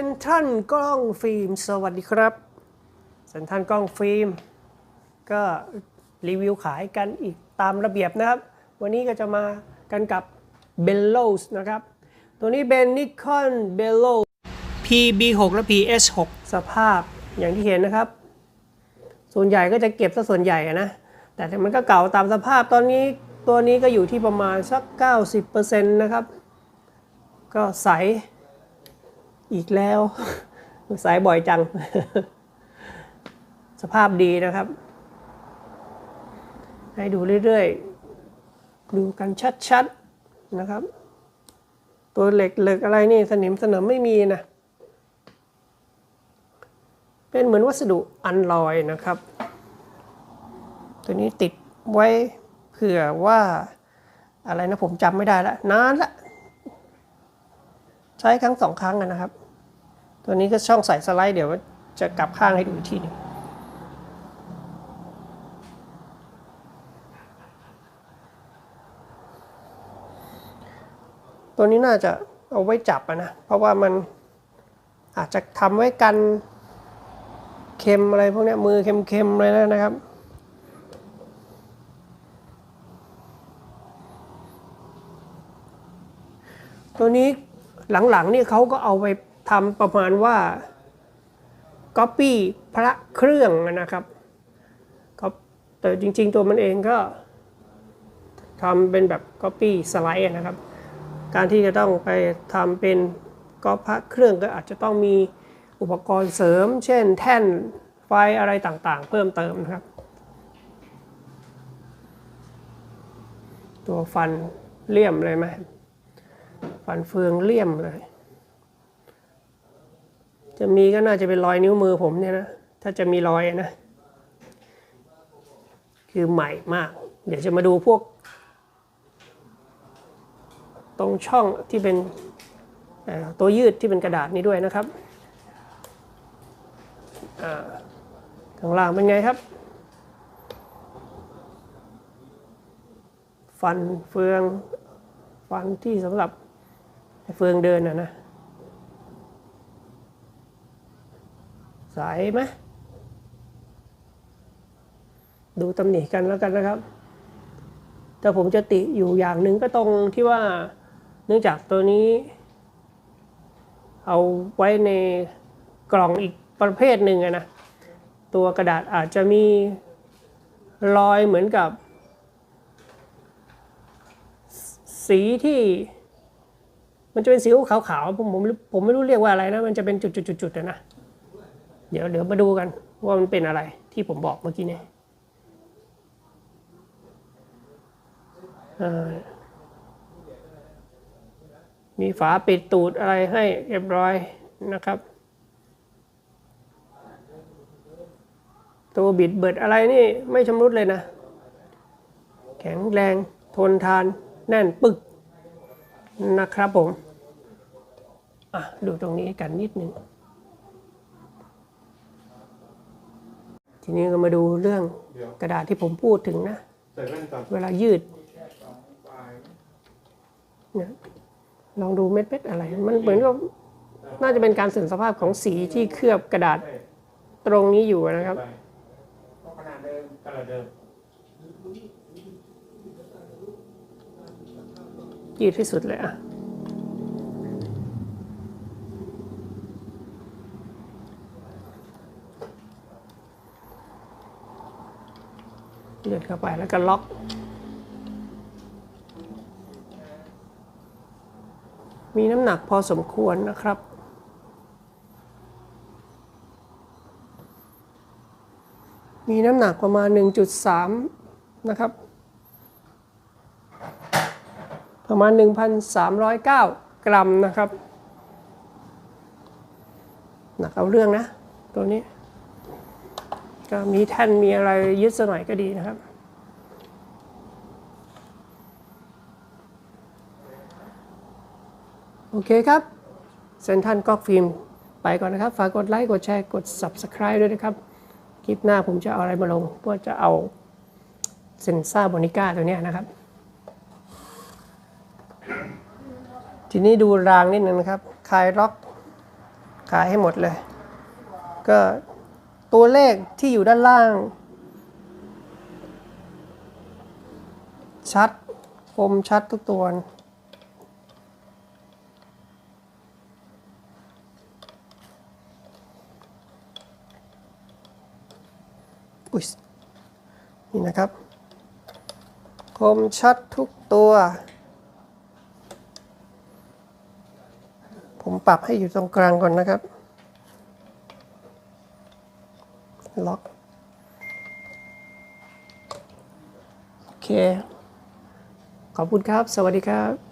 เซนทรันกล้องฟิล์ม สวัสดีครับ เซนทรันกล้องฟิล์ม ก็รีวิวขายกันอีกตามระเบียบนะครับ วันนี้ก็จะมากันกับ b e l l o s นะครับ ตัวนี้เป็น Nikon b e l l o s PB6 และ PS6 สภาพอย่างที่เห็นนะครับ ส่วนใหญ่ก็จะเก็บซะส่วนใหญ่นะ แต่มันก็เก่าตามสภาพตอนนี้ตัวนี้ก็อยู่ที่ประมาณสัก 90%นะครับ ก็ใส อีกแล้ว สายบ่อยจัง สภาพดีนะครับ ให้ดูเรื่อยๆ ดูกันชัดๆนะครับ ตัวเหล็กเหล็กอะไรนี่สนิมสนมไม่มีนะ เป็นเหมือนวัสดุอันลอยนะครับ ตัวนี้ติดไว้เผื่อว่าอะไรนะผมจำไม่ได้ละนานละ ใช้ครั้งสองครั้งนะครับ ตัวนี้ก็ช่องใส่สไลด์เดี๋ยวจะกลับข้างให้ดูอีกทีหนึงตัวนี้น่าจะเอาไว้จับนะ เพราะว่ามันอาจจะทำไว้กันเค็มอะไรพวกนี้มือเค็มๆเลยนะครับตัวนี้ หลังๆนี่เขาก็เอาไปทำประมาณว่าก๊อปปี้พระเครื่องนะครับก็แต่จริง ๆ ตัวมันเองก็ทำเป็นแบบก๊อปปี้สไลด์นะครับ การที่จะต้องไปทำเป็นก๊อปพระเครื่องก็อาจจะต้องมีอุปกรณ์เสริม เช่น แท่นไฟอะไรต่างๆ เพิ่มเติมนะครับ ตัวฟันเลี่ยมเลยไหม ฟันเฟืองเลี่ยมเลย จะมีก็น่าจะเป็นรอยนิ้วมือผมเนี่ยนะ ถ้าจะมีรอยนะ คือใหม่มาก เดี๋ยวจะมาดูพวก ตรงช่องที่เป็นตัวยืดที่เป็นกระดาษนี้ด้วยนะครับข้างล่างเป็นไงครับ ฟันเฟืองฟันที่สำหรับ เฟืองเดินนะนะ สายไหมดูตำหนิกันแล้วกันนะครับ แต่ผมจะติอยู่อย่างหนึ่งก็ตรงที่ว่าเนื่องจากตัวนี้ เอาไว้ในกล่องอีกประเภทหนึ่งอะนะ ตัวกระดาษอาจจะมีรอยเหมือนกับ สีที่ มันจะเป็นสีขาวๆผมผมผมไม่รู้เรียกว่าอะไรนะ มันจะเป็นจุดๆๆๆนะ เดี๋ยวเดี๋ยวมาดูกันว่ามันเป็นอะไรที่ผมบอกเมื่อกี้เนี่ยมีฝาปิดตูดอะไรให้เรียบร้อยนะครับ ตัวบิดเบิดอะไรนี่ไม่ชำรุดเลยนะ แข็งแรงทนทานแน่นปึกนะครับผม อะดูตรงนี้กันนิดนึงทีนี้ก็มาดูเรื่องกระดาษที่ผมพูดถึงนะใส่แว่นก่อนเวลายืดเนี่ยลองดูเม็ดเม็ดๆอะไร มันเหมือนกับน่าจะเป็นการเสื่อมสภาพของสีที่เคลือบกระดาษตรงนี้อยู่นะครับไปขนาดเดิมขนาดเดิมยืดที่สุดเลยอะ เลือดเข้าไปแล้วก็ล็อกมีน้ำหนักพอสมควรนะครับ มีน้ำหนักประมาณ 1.3 นะครับ ประมาณ 1,309 กรัมนะครับ หนักเอาเรื่องนะ ตัวนี้ ก็มีแท่นมีอะไรยึดสักหน่อยก็ดีนะครับ โอเคครับเซนทันก็ฟิล์มไปก่อนนะครับ ฝากกดไลค์ กดแชร์ กด Subscribe ด้วยนะครับ คลิปหน้าผมจะเอาอะไรมาลงเพื่อจะเอาเซนซ่าบอนิก้าตัวนี้นะครับ ทีนี้ดูรางนิดนึงนะครับ คลายล็อกขายให้หมดเลย ก็ ตัวเลขที่อยู่ด้านล่าง ชัดคมชัดทุกตัวอุ๊ยนี่นะครับ คมชัดทุกตัว ผมปรับให้อยู่ตรงกลางก่อนนะครับ ล็อกโอเค ขอบคุณครับ สวัสดีครับ